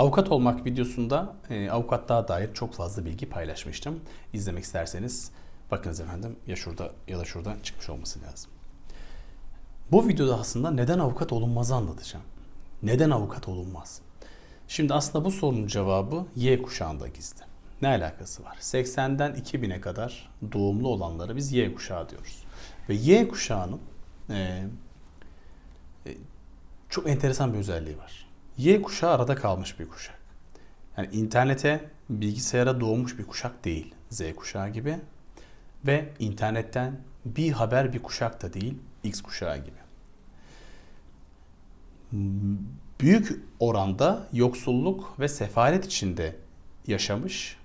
Avukat olmak videosunda e, avukatlığa dair çok fazla bilgi paylaşmıştım. İzlemek isterseniz bakınız efendim ya şurada ya da şuradan çıkmış olması lazım. Bu videoda aslında neden avukat olunmazı anlatacağım. Neden avukat olunmaz? Şimdi aslında bu sorunun cevabı Y kuşağında gizli. Ne alakası var? 80'den 2000'e kadar doğumlu olanlara biz Y kuşağı diyoruz. Ve Y kuşağının e, e, çok enteresan bir özelliği var. Y kuşağı arada kalmış bir kuşak. Yani internete, bilgisayara doğmuş bir kuşak değil Z kuşağı gibi. Ve internetten bir haber bir kuşak da değil X kuşağı gibi. Büyük oranda yoksulluk ve sefalet içinde yaşamış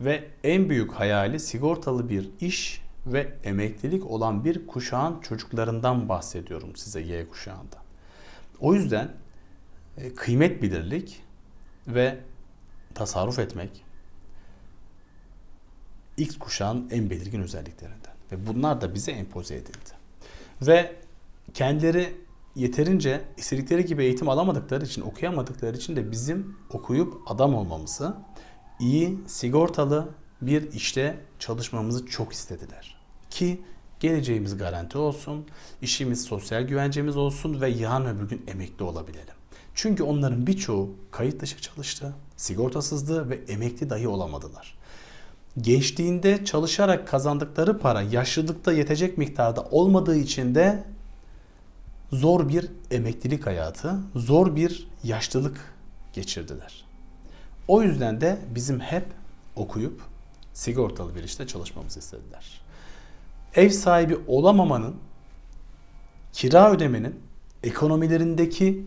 ve en büyük hayali sigortalı bir iş ve emeklilik olan bir kuşağın çocuklarından bahsediyorum size Y kuşağında. O yüzden e, kıymet bilirlik ve tasarruf etmek X kuşağın en belirgin özelliklerinden. Ve bunlar da bize empoze edildi. Ve kendileri yeterince istedikleri gibi eğitim alamadıkları için, okuyamadıkları için de bizim okuyup adam olmamızı, iyi, sigortalı bir işte çalışmamızı çok istediler. Ki geleceğimiz garanti olsun, işimiz sosyal güvencemiz olsun ve yarın öbür gün emekli olabilelim. Çünkü onların birçoğu kayıt dışı çalıştı, sigortasızdı ve emekli dahi olamadılar. Gençliğinde çalışarak kazandıkları para yaşlılıkta yetecek miktarda olmadığı için de zor bir emeklilik hayatı, zor bir yaşlılık geçirdiler. O yüzden de bizim hep okuyup sigortalı bir işte çalışmamızı istediler. Ev sahibi olamamanın, kira ödemenin ekonomilerindeki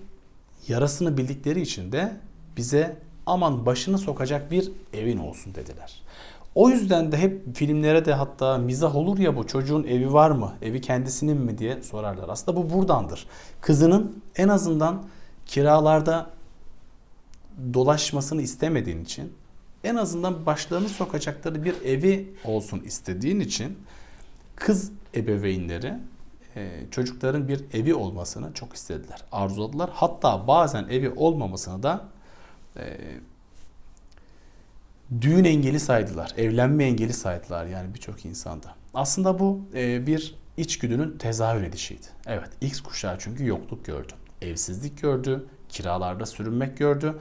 yarasını bildikleri için de bize aman başını sokacak bir evin olsun dediler. O yüzden de hep filmlere de hatta mizah olur ya bu çocuğun evi var mı? Evi kendisinin mi diye sorarlar. Aslında bu buradandır. Kızının en azından kiralarda dolaşmasını istemediğin için en azından başlarını sokacakları bir evi olsun istediğin için kız ebeveynleri e, çocukların bir evi olmasını çok istediler, arzuladılar. Hatta bazen evi olmamasını da e, düğün engeli saydılar, evlenme engeli saydılar yani birçok insanda. Aslında bu e, bir içgüdünün tezahür edişiydi. Evet, X kuşağı çünkü yokluk gördü, evsizlik gördü, kiralarda sürünmek gördü,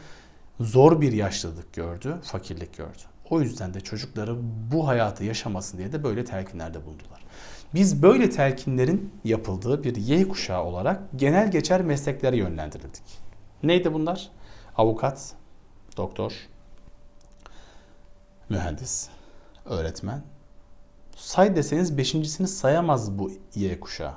zor bir yaşlılık gördü, fakirlik gördü. O yüzden de çocukları bu hayatı yaşamasın diye de böyle telkinlerde bulundular. Biz böyle telkinlerin yapıldığı bir Y kuşağı olarak genel geçer mesleklere yönlendirildik. Neydi bunlar? Avukat, doktor, mühendis, öğretmen. Say deseniz beşincisini sayamaz bu Y kuşağı.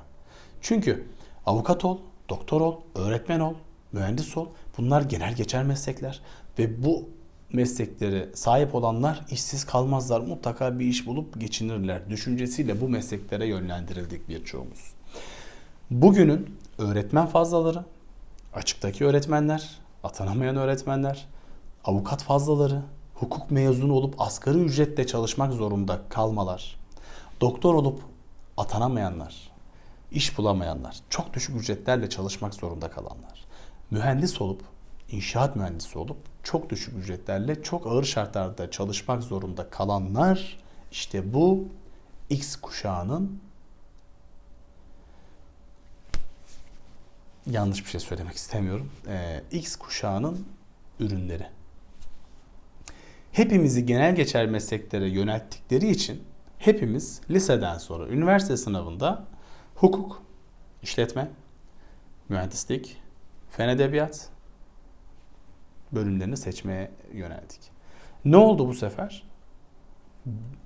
Çünkü avukat ol, doktor ol, öğretmen ol, mühendis ol. Bunlar genel geçer meslekler ve bu meslekleri sahip olanlar işsiz kalmazlar. Mutlaka bir iş bulup geçinirler. Düşüncesiyle bu mesleklere yönlendirildik birçoğumuz. Bugünün öğretmen fazlaları, açıktaki öğretmenler, atanamayan öğretmenler, avukat fazlaları, hukuk mezunu olup asgari ücretle çalışmak zorunda kalmalar, doktor olup atanamayanlar, iş bulamayanlar, çok düşük ücretlerle çalışmak zorunda kalanlar, mühendis olup, inşaat mühendisi olup çok düşük ücretlerle çok ağır şartlarda çalışmak zorunda kalanlar işte bu X kuşağının yanlış bir şey söylemek istemiyorum. Ee, X kuşağının ürünleri. Hepimizi genel geçer mesleklere yönelttikleri için hepimiz liseden sonra üniversite sınavında hukuk, işletme, mühendislik, fen edebiyat bölümlerini seçmeye yöneldik. Ne oldu bu sefer?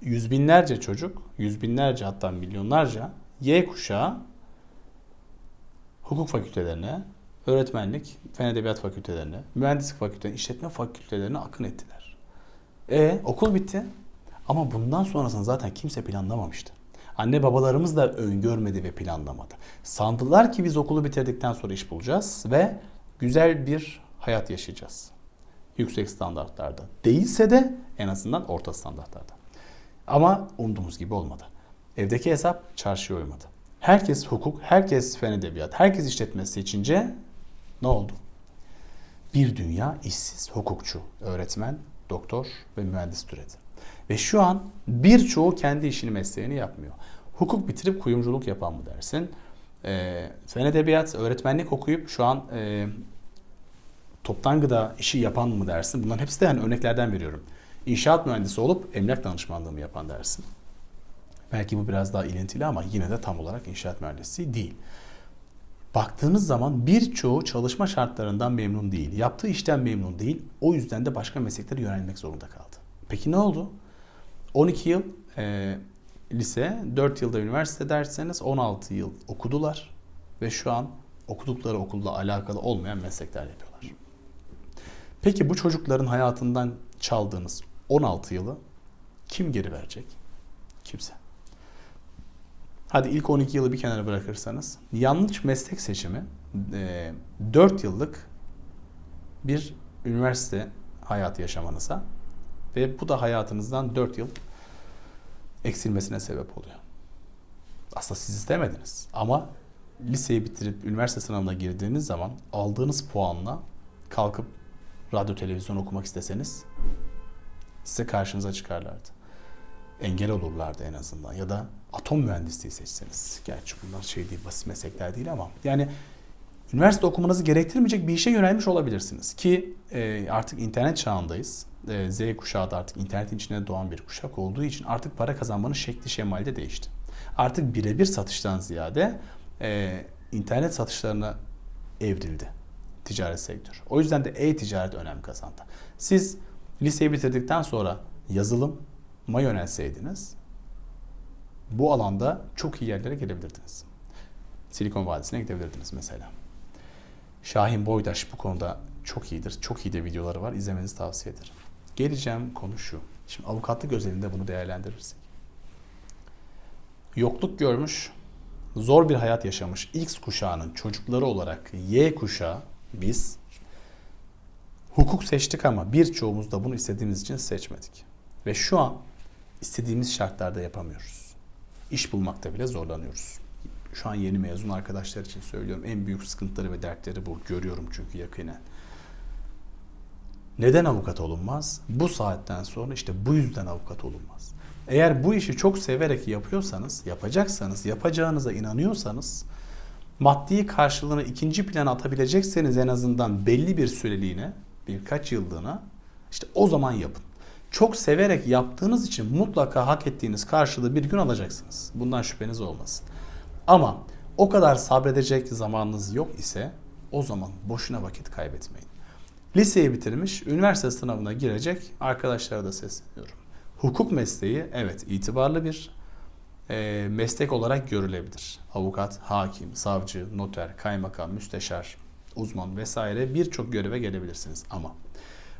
Yüz binlerce çocuk, yüz binlerce hatta milyonlarca Y kuşağı hukuk fakültelerine, öğretmenlik, fen edebiyat fakültelerine, mühendislik fakültelerine, işletme fakültelerine akın ettiler. E okul bitti. Ama bundan sonrasını zaten kimse planlamamıştı. Anne babalarımız da öngörmedi ve planlamadı. Sandılar ki biz okulu bitirdikten sonra iş bulacağız ve güzel bir hayat yaşayacağız. Yüksek standartlarda. Değilse de en azından orta standartlarda. Ama umduğumuz gibi olmadı. Evdeki hesap çarşıya uymadı. Herkes hukuk, herkes fen edebiyat, herkes işletme seçince ne oldu? bir dünya işsiz hukukçu, öğretmen, doktor ve mühendis türedi. Ve şu an birçoğu kendi işini mesleğini yapmıyor. Hukuk bitirip kuyumculuk yapan mı dersin? E, fen edebiyat, öğretmenlik okuyup şu an e, toptan gıda işi yapan mı dersin? Bunların hepsi de yani örneklerden veriyorum. İnşaat mühendisi olup emlak danışmanlığı mı yapan dersin? Belki bu biraz daha ilintili ama yine de tam olarak inşaat mühendisi değil. Baktığınız zaman birçoğu çalışma şartlarından memnun değil. Yaptığı işten memnun değil. O yüzden de başka mesleklere yönelmek zorunda kaldı. Peki ne oldu? 12 yıl e, lise, 4 yılda üniversite derseniz 16 yıl okudular. Ve şu an okudukları okulla alakalı olmayan meslekler yapıyorlar. Peki bu çocukların hayatından çaldığınız 16 yılı kim geri verecek? Kimse. Hadi ilk 12 yılı bir kenara bırakırsanız yanlış meslek seçimi 4 yıllık bir üniversite hayatı yaşamanıza ve bu da hayatınızdan 4 yıl eksilmesine sebep oluyor. Aslında siz istemediniz ama liseyi bitirip üniversite sınavına girdiğiniz zaman aldığınız puanla kalkıp radyo televizyon okumak isteseniz size karşınıza çıkarlardı. Engel olurlardı en azından. Ya da atom mühendisliği seçseniz. Gerçi bunlar şey değil, basit meslekler değil ama yani üniversite okumanızı gerektirmeyecek bir işe yönelmiş olabilirsiniz. Ki e, artık internet çağındayız. E, Z kuşağı da artık internetin içine doğan bir kuşak olduğu için artık para kazanmanın şekli şemali de değişti. Artık birebir satıştan ziyade e, internet satışlarına evrildi ticaret sektörü. O yüzden de e-ticaret önem kazandı. Siz liseyi bitirdikten sonra yazılım ma yönelseydiniz bu alanda çok iyi yerlere gelebilirdiniz. Silikon Vadisi'ne gidebilirdiniz mesela. Şahin Boydaş bu konuda çok iyidir. Çok iyi de videoları var. İzlemenizi tavsiye ederim. Geleceğim konu şu. Şimdi avukatlık özelinde bunu değerlendirirsek. Yokluk görmüş, zor bir hayat yaşamış X kuşağının çocukları olarak Y kuşağı biz hukuk seçtik ama birçoğumuz da bunu istediğimiz için seçmedik. Ve şu an istediğimiz şartlarda yapamıyoruz. İş bulmakta bile zorlanıyoruz. Şu an yeni mezun arkadaşlar için söylüyorum. En büyük sıkıntıları ve dertleri bu. Görüyorum çünkü yakinen. Neden avukat olunmaz? Bu saatten sonra işte bu yüzden avukat olunmaz. Eğer bu işi çok severek yapıyorsanız, yapacaksanız, yapacağınıza inanıyorsanız maddi karşılığını ikinci plana atabilecekseniz en azından belli bir süreliğine, birkaç yıllığına işte o zaman yapın. Çok severek yaptığınız için mutlaka hak ettiğiniz karşılığı bir gün alacaksınız. Bundan şüpheniz olmasın. Ama o kadar sabredecek zamanınız yok ise o zaman boşuna vakit kaybetmeyin. Liseyi bitirmiş, üniversite sınavına girecek arkadaşlara da sesleniyorum. Hukuk mesleği evet itibarlı bir e, meslek olarak görülebilir. Avukat, hakim, savcı, noter, kaymakam, müsteşar, uzman vesaire birçok göreve gelebilirsiniz ama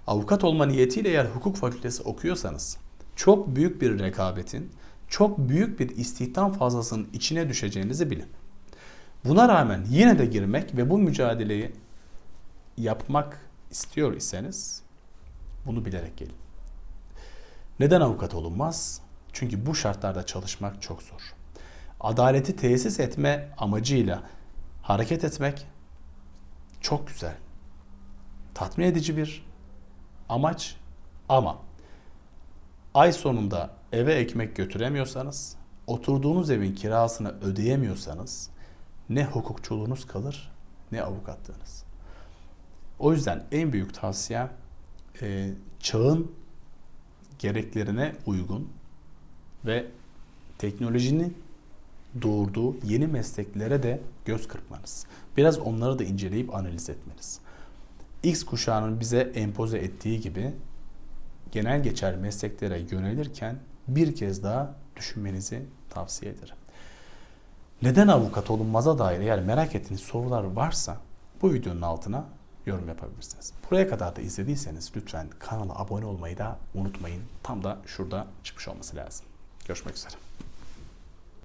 avukat olma niyetiyle eğer hukuk fakültesi okuyorsanız çok büyük bir rekabetin, çok büyük bir istihdam fazlasının içine düşeceğinizi bilin. Buna rağmen yine de girmek ve bu mücadeleyi yapmak istiyor iseniz bunu bilerek gelin. Neden avukat olunmaz? Çünkü bu şartlarda çalışmak çok zor. Adaleti tesis etme amacıyla hareket etmek çok güzel. Tatmin edici bir amaç ama ay sonunda eve ekmek götüremiyorsanız, oturduğunuz evin kirasını ödeyemiyorsanız ne hukukçuluğunuz kalır ne avukatlığınız. O yüzden en büyük tavsiye e, çağın gereklerine uygun ve teknolojinin doğurduğu yeni mesleklere de göz kırpmanız. Biraz onları da inceleyip analiz etmeniz. X kuşağının bize empoze ettiği gibi genel geçer mesleklere yönelirken bir kez daha düşünmenizi tavsiye ederim. Neden avukat olunmaza dair eğer merak ettiğiniz sorular varsa bu videonun altına yorum yapabilirsiniz. Buraya kadar da izlediyseniz lütfen kanala abone olmayı da unutmayın. Tam da şurada çıkmış olması lazım. Görüşmek üzere.